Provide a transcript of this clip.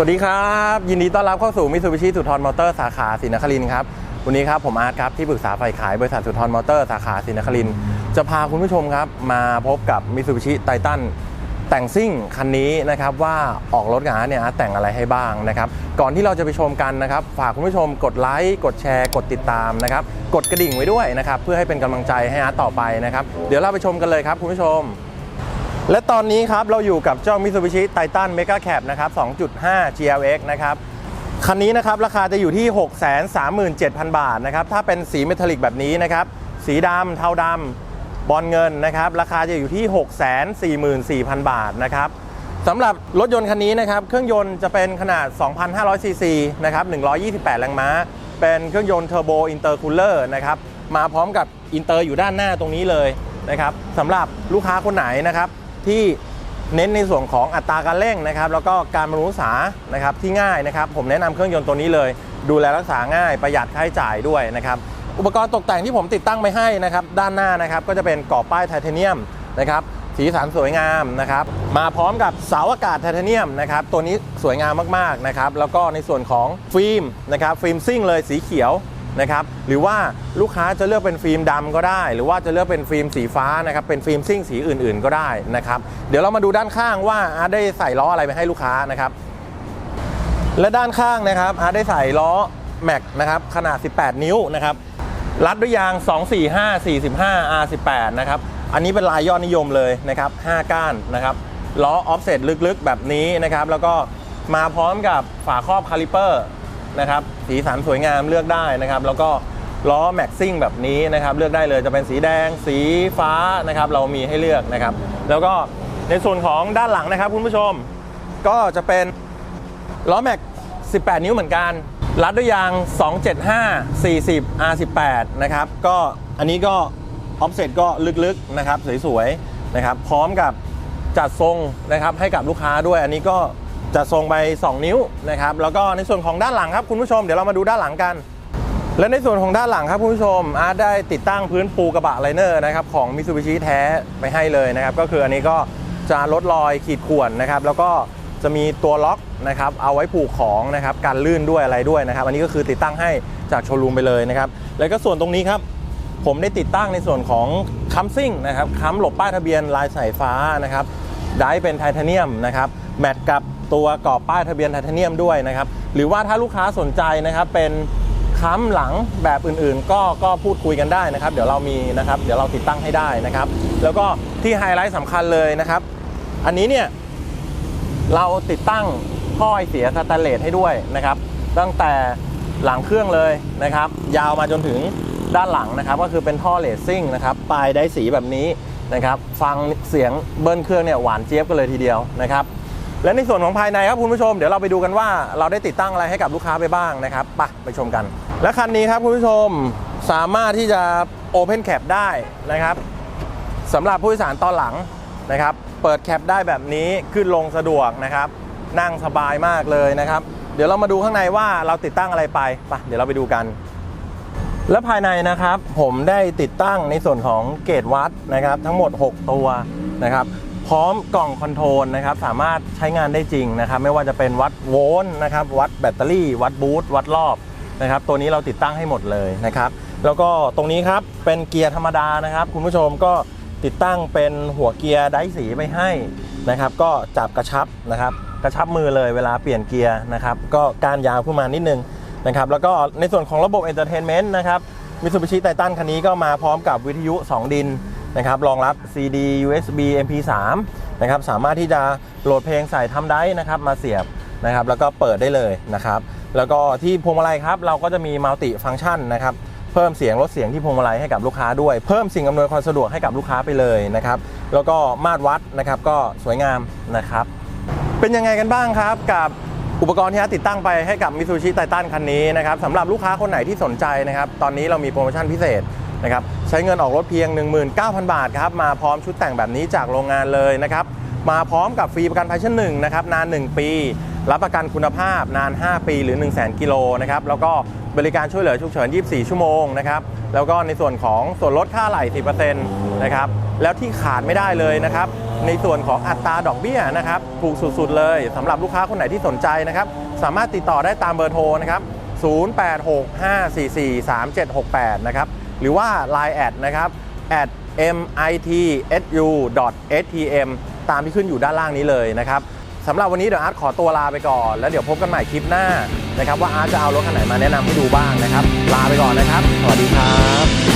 สวัสดีครับ ยินดีต้อนรับเข้าสู่มิ t ซูบิชิสุทรมอเตอร์สาขาศรีนครินครับ วันนี้ครับผมอาร์ตครับที่ปรึกษาฝ่ายขายบริษัทสุทรมอเตอร์สาขาศรีนครินจะพาคุณผู้ชมครับ มาพบกับมิ t ซูบิชิไททันแต่งซิ่งคันนี้นะครับว่าออกรถกับอาร์ตเนี่ยอาร์ตแต่งอะไรให้บ้างนะครับก่อนที่เราจะไปชมกันนะครับ ฝากคุณผู้ชมกดไลค์กดแชร์กดติดตามนะครับกดกระดิ่งไว้ด้วยนะครับเพื่อให้เป็นกำลังใจให้อาร์ตต่อไปนะครับเดี๋ยวเราไปชมกันเลยครับคุณผู้ชม และตอนนี้ครับเราอยู่กับเจ้า Mitsubishi Titan Mega Cab นะครับ 2.5 GLX นะครับ คันนี้นะครับราคาจะอยู่ที่ 637,000 บาทนะครับ ถ้าเป็นสีเมทัลลิกแบบนี้นะครับ สีดำเทาดำบอลเงินนะครับ ราคาจะอยู่ที่ 644,000 บาทนะครับสำหรับรถยนต์คันนี้นะครับ เครื่องยนต์จะเป็นขนาด 2,500 ซีซีนะครับ 128 แรงม้า เป็นเครื่องยนต์เทอร์โบอินเตอร์คูลเลอร์นะครับ มาพร้อมกับอินเตอร์อยู่ด้านหน้าตรงนี้เลยนะครับสำหรับลูกค้าคนไหนนะครับ ที่เน้นในส่วนของอัตราการเร่งนะครับแล้วก็การบำรุงรักษานะครับที่ง่ายนะครับ ผมแนะนำเครื่องยนต์ตัวนี้เลย ดูแลรักษาง่ายประหยัดค่าใช้จ่ายด้วยนะครับอุปกรณ์ตกแต่งที่ผมติดตั้งไปให้นะครับด้านหน้านะครับก็จะเป็นกรอบป้ายไทเทเนียมนะครับสีสันสวยงามนะครับมาพร้อมกับเสาอากาศไทเทเนียมนะครับตัวนี้สวยงามมากๆนะครับแล้วก็ในส่วนของฟิล์มนะครับฟิล์มซิ่งเลยสีเขียว นะครับหรือว่าลูกค้าจะเลือกเป็นฟิล์มดำก็ได้ หรือว่าจะเลือกเป็นฟิล์มสีฟ้านะครับเป็นฟิล์มซิ่งสีอื่น ๆ ก็ได้นะครับเดี๋ยวเรามาดูด้านข้างว่าอาร์ตได้ใส่ล้ออะไรไปให้ลูกค้านะครับและด้านข้างนะครับอาร์ตได้ใส่ล้อแม็กนะครับขนาด 18 นิ้วนะครับรัดด้วยยาง 245 45 R18 นะครับอันนี้เป็นลายยอดนิยมเลยนะครับ5ก้านนะครับล้อออฟเซตลึกๆ แบบนี้นะครับแล้วก็มาพร้อมกับฝาครอบคาลิเปอร์ นะครับสีสันสวยงามเลือกได้นะครับ แล้วก็ล้อแม็กซิ่งแบบนี้นะครับเลือกได้เลยจะเป็นสีแดง สีฟ้านะครับเรามีให้เลือกนะครับ แล้วก็ในส่วนของด้านหลังนะครับคุณผู้ชม ก็จะเป็นล้อแม็ก 18 นิ้วเหมือนกันรัดด้วยยาง 275 40 R18 นะครับก็อันนี้ก็ออฟเซ็ตก็ลึกๆนะครับสวยๆนะครับพร้อมกับจัดทรงนะครับให้กับลูกค้าด้วยอันนี้ก็ จัดทรงไป 2 นิ้วนะครับ แล้วก็ในส่วนของด้านหลังครับคุณผู้ชมเดี๋ยวเรามาดูด้านหลังกัน และในส่วนของด้านหลังครับคุณผู้ชมอาร์ตได้ติดตั้งพื้นปูกระบะไลเนอร์นะครับของ Mitsubishi แท้ไปให้เลยนะครับ ก็คืออันนี้ก็จะลดรอยขีดข่วนนะครับ แล้วก็จะมีตัวล็อกนะครับ เอาไว้ผูกของนะครับการลื่นด้วยอะไรด้วยนะครับ อันนี้ก็คือติดตั้งให้จากโชว์รูมไปเลยนะครับ แล้วก็ส่วนตรงนี้ครับผมได้ติดตั้งในส่วนของคัมซิ่งนะครับค้ำหลบป้ายทะเบียนลายสายฟ้านะครับได้เป็นไทเทเนียมนะครับแมทกับ ตัวกรอบป้ายทะเบียนไทเทเนียมด้วยนะครับ หรือว่าถ้าลูกค้าสนใจนะครับเป็นค้ำหลังแบบอื่นๆ ก็ก็พูดคุยกันได้นะครับ เดี๋ยวเรามีนะครับเดี๋ยวเราติดตั้งให้ได้นะครับ แล้วก็ที่ไฮไลท์สำคัญเลยนะครับ อันนี้เนี่ยเราติดตั้งท่อไอเสียสแตนเลสให้ด้วยนะครับ ตั้งแต่หลังเครื่องเลยนะครับ ยาวมาจนถึงด้านหลังนะครับ ก็คือเป็นท่อเลสซิ่งนะครับปลายได้สีแบบนี้นะครับ ฟังเสียงเบิ้ลเครื่องเนี่ยหวานเจี๊ยบกันเลยทีเดียวนะครับ และในส่วนของภายในครับคุณผู้ชมเดี๋ยวเราไปดูกันว่าเราได้ติดตั้งอะไรให้กับลูกค้าไปบ้างนะครับไปไปชมกัน และคันนี้ครับคุณผู้ชมสามารถที่จะ Open Cap ได้นะครับสำหรับผู้โดยสารตอนหลังนะครับ เปิดแคปได้แบบนี้ขึ้นลงสะดวกนะครับ นั่งสบายมากเลยนะครับ เดี๋ยวเรามาดูข้างในว่าเราติดตั้งอะไรไปไปเดี๋ยวเราไปดูกัน และภายในนะครับ ผมได้ติดตั้งในส่วนของเกจวัดนะครับ ทั้งหมด 6 ตัวนะครับ พร้อมกล่องคอนโทรลนะครับสามารถใช้งานได้จริงนะครับไม่ว่าจะเป็นวัดโวลต์นะครับวัดแบตเตอรี่ วัดบูทวัดรอบนะครับตัวนี้เราติดตั้งให้หมดเลยนะครับแล้วก็ตรงนี้ครับเป็นเกียร์ธรรมดานะครับ คุณผู้ชมก็ติดตั้งเป็นหัวเกียร์ไดสีไปให้นะครับก็จับกระชับนะครับกระชับมือเลยเวลาเปลี่ยนเกียร์นะครับก็การยาวขึ้นมานิดนึงนะครับแล้วก็ในส่วนของระบบเอนเตอร์เทนเมนต์นะครับมิตซูบิชิไททันคันนี้ก็มาพร้อมกับวิทยุ 2 ดิน นะครับรองรับ CD USB MP3 นะครับสามารถที่จะโหลดเพลงใส่ทำได้นะครับมาเสียบนะครับแล้วก็เปิดได้เลยนะครับแล้วก็ที่พวงมาลัยครับเราก็จะมีมัลติฟัง c t ชันนะครับเพิ่มเสียงลดเสียงที่พวงมาลัยให้กับลูกค้าด้วย เพิ่มสิ่งอำนวยความสะดวกให้กับลูกค้าไปเลยนะครับแล้วก็มาตรวัดนะครับก็สวยงามนะครับเป็นยังไงกันบ้างครับกับอุปกรณ์ที่อาร์ตติดตั้งไปให้กับ Mitsubishi Titan คันนี้นะครับสำหรับลูกค้าคนไหนที่สนใจนะครับตอนนี้เรามีโปรโมชั่นพิเศษ นะครับใช้เงินออกรถเพียง 19,000 บาทครับมาพร้อมชุดแต่งแบบนี้จากโรงงานเลยนะครับมาพร้อมกับฟรีประกันภัยชั้นหนึ่งนะครับนาน 1 ปี รับประกันคุณภาพนาน 5 ปีหรือ 1 0 0 0 0 0กิโลนะครับแล้วก็บริการช่วยเหลือฉุกเฉิน 24 ชั่วโมงนะครับแล้วก็ในส่วนของส่วนลดค่าไหล่10%นะครับแล้วที่ขาดไม่ได้เลยนะครับในส่วนของอัตราดอกเบี้ยนะครับถูกสุดๆ เลยสำหรับลูกค้าคนไหนที่สนใจนะครับสามารถติดต่อได้ตามเบอร์โทรนะครับ 0865443768 นะครับ หรือว่า Line แอดนะครับ at mitsu.stm ตามที่ขึ้นอยู่ด้านล่างนี้เลยนะครับสำหรับวันนี้เดี๋ยวอาร์ตขอตัวลาไปก่อน แล้วเดี๋ยวพบกันใหม่คลิปหน้านะครับว่าอาร์ตจะเอารถคันไหนมาแนะนำให้ดูบ้างนะครับ ลาไปก่อนนะครับ สวัสดีครับ